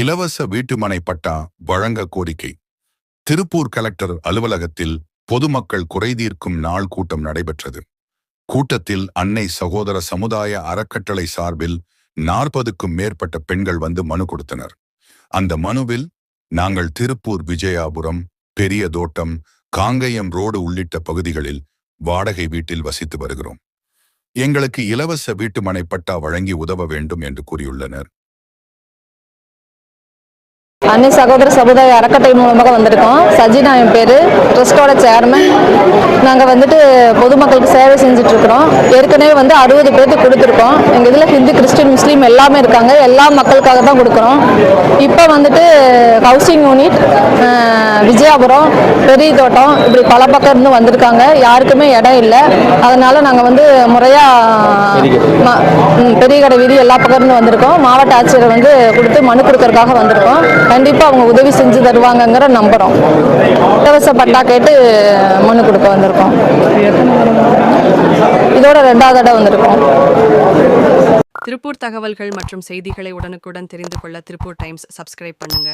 இலவச வீட்டுமனை பட்டா வழங்க கோரிக்கை. திருப்பூர் கலெக்டர் அலுவலகத்தில் பொதுமக்கள் குறைதீர்க்கும் நாள் கூட்டம் நடைபெற்றது. கூட்டத்தில் அன்னை சகோதர சமுதாய அறக்கட்டளை சார்பில் நாற்பதுக்கும் மேற்பட்ட பெண்கள் வந்து மனு கொடுத்தனர். அந்த மனுவில் நாங்கள் திருப்பூர் விஜயாபுரம் பெரிய தோட்டம் காங்கயம் ரோடு உள்ளிட்ட பகுதிகளில் வாடகை வீட்டில் வசித்து வருகிறோம். எங்களுக்கு இலவச வீட்டுமனை பட்டா வழங்கி உதவ வேண்டும் என்று கூறியுள்ளனர். அன்னை சகோதர சமுதாய அறக்கட்டளை மூலமாக வந்திருக்கோம். சஜினா என் பேர். ட்ரஸ்டோட சேர்மன் நாங்கள் வந்துட்டு பொதுமக்களுக்கு சேவை செஞ்சுட்டு இருக்கிறோம் ஏற்கனவே வந்து அறுபது பேருக்கு கொடுத்துருக்கோம். எங்கள் இதில் ஹிந்து கிறிஸ்டின் முஸ்லீம் எல்லாமே இருக்காங்க. எல்லா மக்களுக்காக தான் கொடுக்குறோம். இப்போ வந்துட்டு ஹவுசிங் யூனிட் விஜயாபுரம் பெரிய தோட்டம் இப்படி பல பக்கம் இருந்து வந்திருக்காங்க. யாருக்குமே இடம் இல்லை. அதனால நாங்கள் வந்து முறையாக பெரிய கடை வீதி எல்லா பக்கம் இருந்து வந்திருக்கோம். மாவட்ட ஆட்சியர் வந்து கொடுத்து மனு கொடுக்கறதுக்காக வந்திருக்கோம். கண்டிப்பாக அவங்க உதவி செஞ்சு தருவாங்கங்கிற நம்புகிறோம் இலவச பட்டா கேட்டு மனு கொடுக்க வந்திருக்கோம். இதோட ரெண்டாவது தடவை வந்திருக்கோம். திருப்பூர் தகவல்கள் மற்றும் செய்திகளை உடனுக்குடன் தெரிந்து கொள்ள திருப்பூர் டைம்ஸ் சப்ஸ்கிரைப் பண்ணுங்க.